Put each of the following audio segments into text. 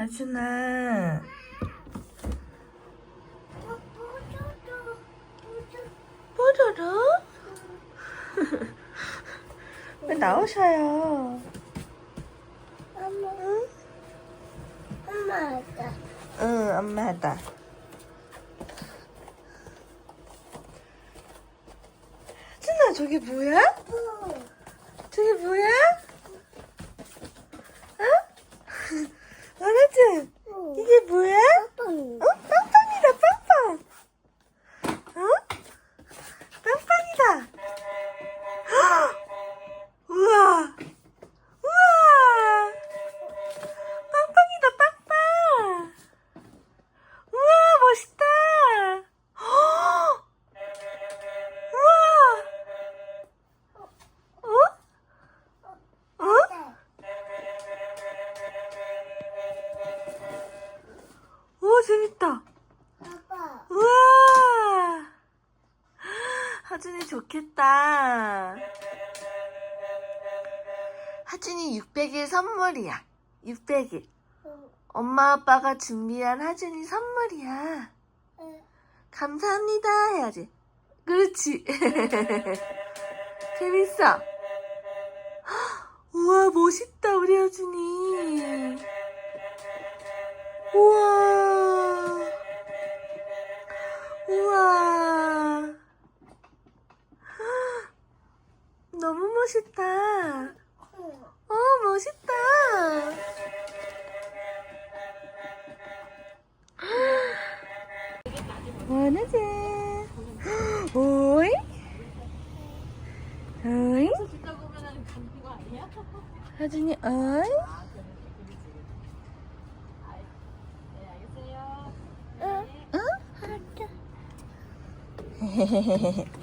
하준아. 뽀로로? 왜 나오셔요? 응? 엄마가 응, 엄마다. 하준아, 저게 뭐야? 저게 뭐야? 어? 알았지? 이게 뭐야? 어? 빵빵이다, 빵빵. 어? 빵빵이다. 헉! 우와. 우와. 빵빵이다, 빵빵. 우와, 멋있다. 헉! 우와. 어? 어? 오, 재밌다. 아빠 우와! 하준이 좋겠다. 하준이 600일 선물이야. 600일. 엄마 아빠가 준비한 하준이 선물이야. 감사합니다 해야지. 그렇지. 재밌어. 우와 멋있다 우리 하준이. 우와. 우와. 너무 멋있다. 어, 멋있다. 원하지. 오이. 오이. 하준이 오이. 응? 아,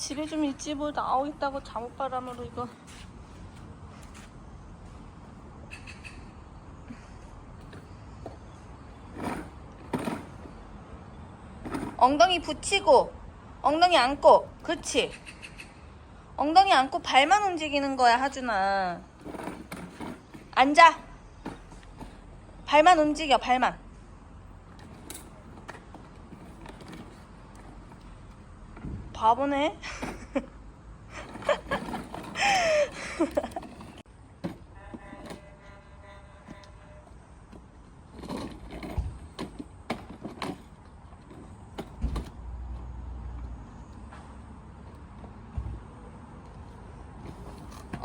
집에 좀 있지 뭐 나오겠다고 잠옷바람으로 이거. 엉덩이 붙이고 엉덩이 안고 그렇지 엉덩이 안고 발만 움직이는 거야 하준아. 앉아. 발만 움직여 발만. 바보네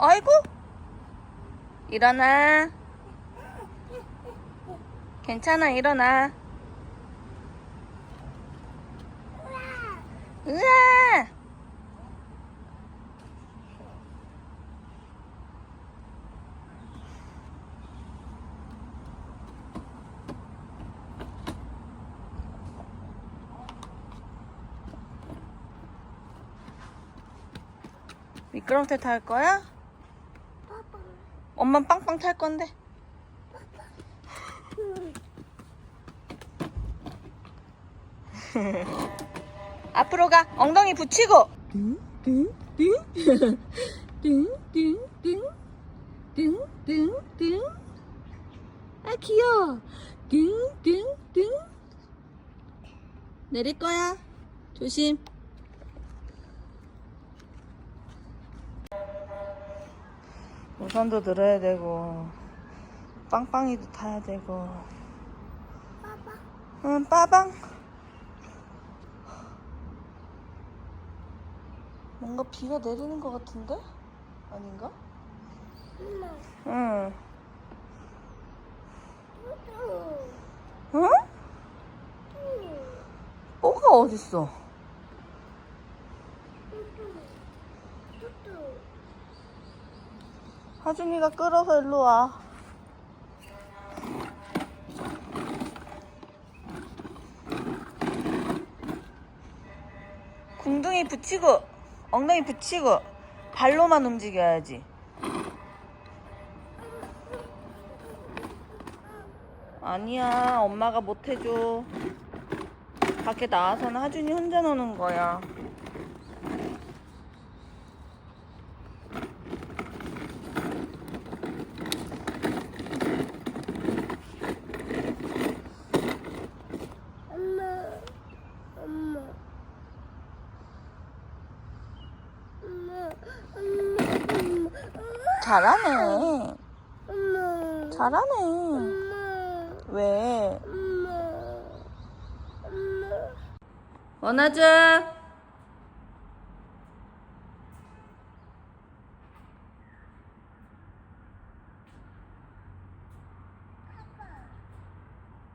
아이고. 일어나. 괜찮아 일어나. 으아! 미끄럼틀 탈 거야? 엄마 빵빵 탈 건데. 앞으로 가. 엉덩이 붙이고. 띵띵띵띵띵띵띵띵. 아 귀여워. 띵띵띵. 내릴 거야. 조심. 우산도 들어야 되고 빵빵이도 타야 되고 응 빠방 뭔가 비가 내리는 것 같은데? 아닌가? 응 응? 뭐가 어딨어? 하준이가 끌어서 일로 와. 궁둥이 붙이고 엉덩이 붙이고 발로만 움직여야지. 아니야, 엄마가 못 해줘. 밖에 나와서는 하준이 혼자 노는 거야. 잘하네. 엄마. 잘하네. 엄마. 왜? 엄마. 엄마. 원하즈.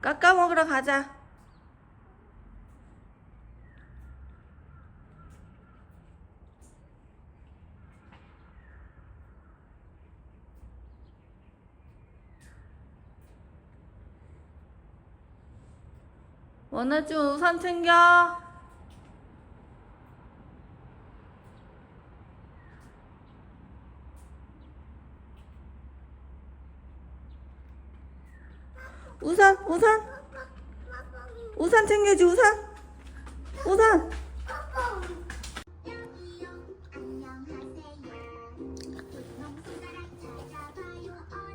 깎아 먹으러 가자. 원하즈 우산 챙겨. 우산, 우산. 우산 챙겨지, 우산. 우산.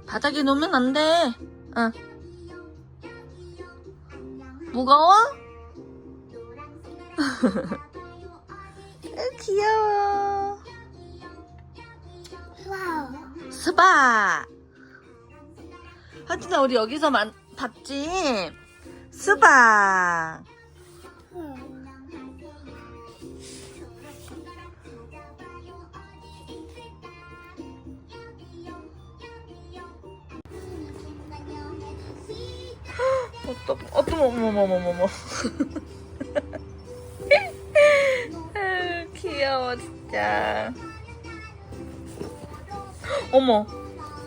바닥에 놓으면 안 돼. 응. 무거워? 으, 귀여워. 와우. 스바. 하진아, 우리 여기서 만, 봤지? 스바. 어떡, 어머, 어머, 어머, 어머. 아유, 귀여워, 진짜. 어머,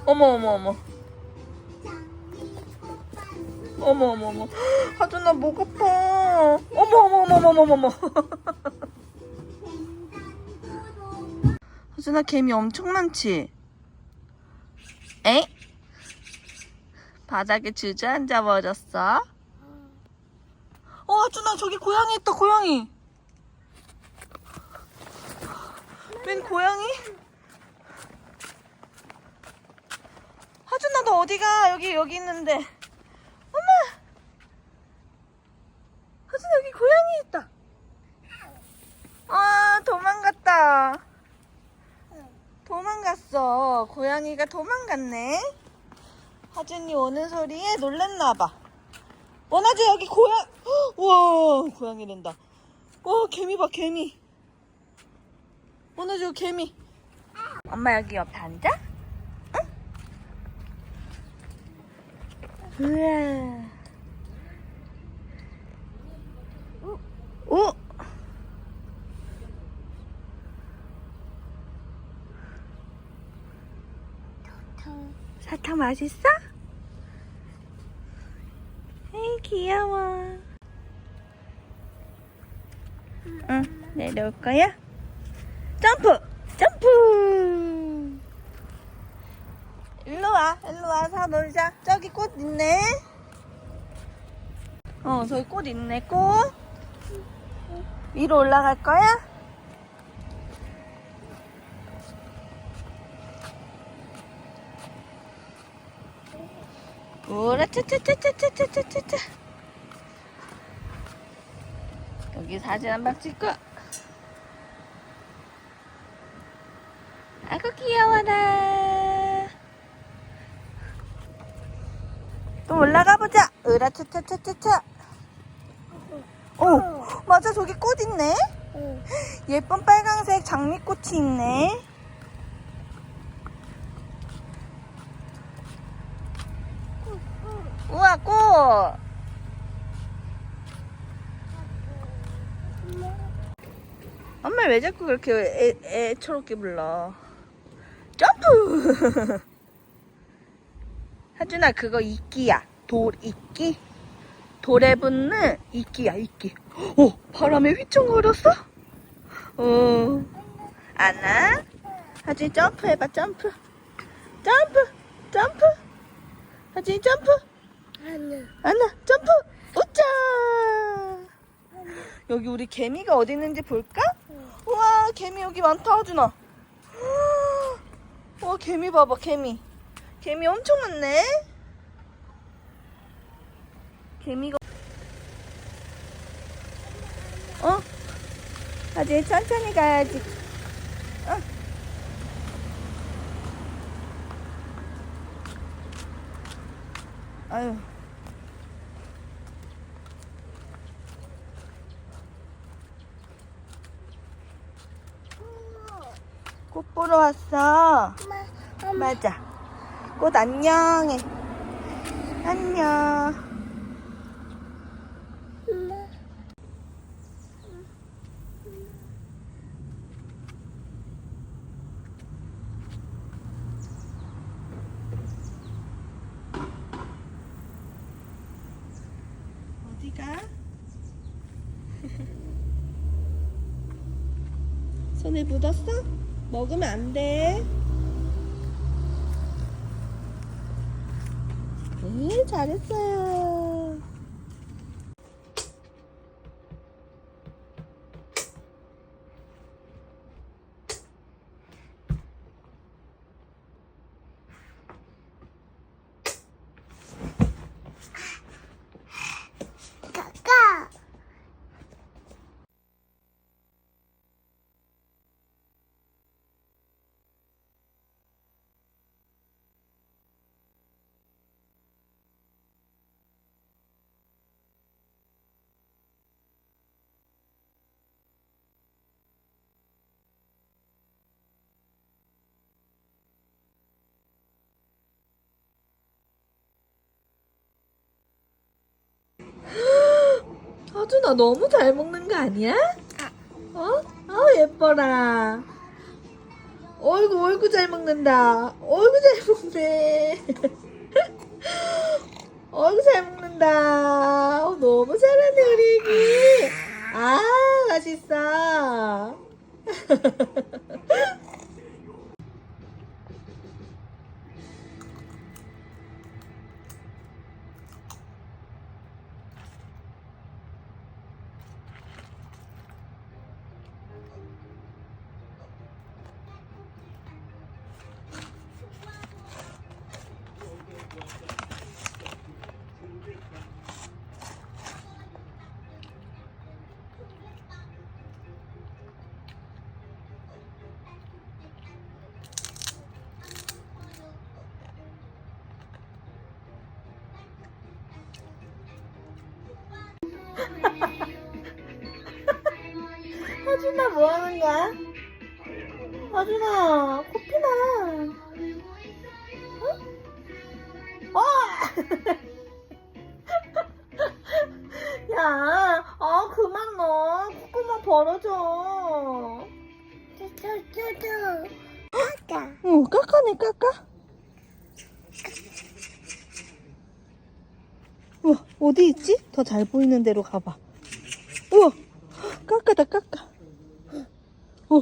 어머, 어머, 어머. 어머, 어머, 어머. 하준아, 목 아파. 어머, 어머, 어머, 어머, 어머, 어머. 하준아, 개미 엄청 많지? 에? 바닥에 주저앉아 버렸어? 어, 하준아, 저기 고양이 있다, 고양이. 웬 고양이? 하준아, 너 어디가? 여기, 여기 있는데. 엄마! 하준아, 여기 고양이 있다. 아, 도망갔다. 도망갔어. 고양이가 도망갔네. 하준이 오는 소리에 놀랬나봐. 원하지 여기 고양, 헉, 우와, 고양이랜다. 와, 개미 봐, 개미. 원하지 개미. 엄마 여기 옆에 앉아? 응? 우와. 오! 사탕 맛있어? 에이 귀여워 응 내려올 거야? 점프! 점프! 일로 와 일로 와서 놀자 저기 꽃 있네 어 저기 꽃 있네 꽃 위로 올라갈 거야? 우라 차차차차차차차차 여기 사진 한 방 찍고. 아구 귀여워라. 또 올라가 보자. 으라 차차차차차 어 맞아. 저기 꽃 있네. 응. 예쁜 빨강색 장미꽃이 있네 우와 꽃 왜 자꾸 그렇게 애, 애처롭게 불러? 점프! 하준아 그거 이끼야. 돌 이끼? 돌에 붙는 이끼야 이끼. 어 바람에 휘청거렸어? 어. 안나? 하준이 점프 해봐 점프. 점프 점프. 하준이 점프. 하나. 안나 점프. 우짜 여기 우리 개미가 어디 있는지 볼까? 와 개미 여기 많다 하준아. 와 개미 봐봐 개미. 개미 엄청 많네. 개미가 어? 아직 천천히 가야지. 어? 아유. 보러 왔어. 엄마, 엄마, 맞아. 꽃 안녕해. 안녕. 손에 묻었어? 먹으면 안 돼. 네, 잘했어요. 가까. 하준아 너무 잘 먹는 거 아니야? 어? 어 예뻐라. 어이구 어이구 잘 먹는다. 어이구 잘 먹네. 어이구 잘 먹는다. 어, 너무 잘하네 우리 애기. 아 맛있어. 하준아 뭐 하는 거야? 하준아 코피나. 어? 어! 야, 아 그만 넣어. 콧구멍 벌어져. 쪼쪼쪼. 가까. 응, 깎아내 깎아. 우와, 어디 있지? 더 잘 보이는 데로 가봐. 우와, 깎아다 깎아. 어,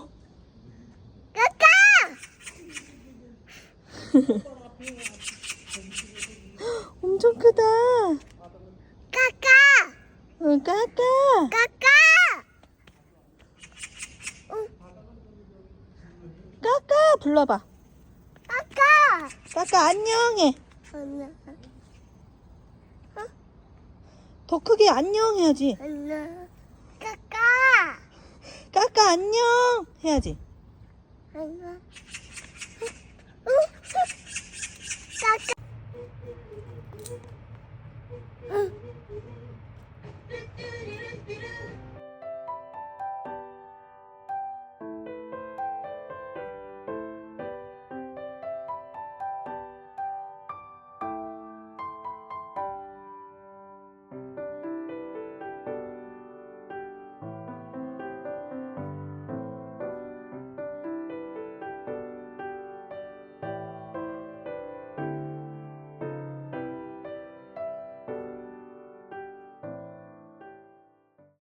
가까. 엄청 크다. 가까. 응, 깎아. 가까. 깎아. 불러봐. 가까. 깎아, 안녕해. 안녕. 더 크게 안녕 해야지. 안녕. 가까. 깎아, 안녕. 해야지. 안녕. Look.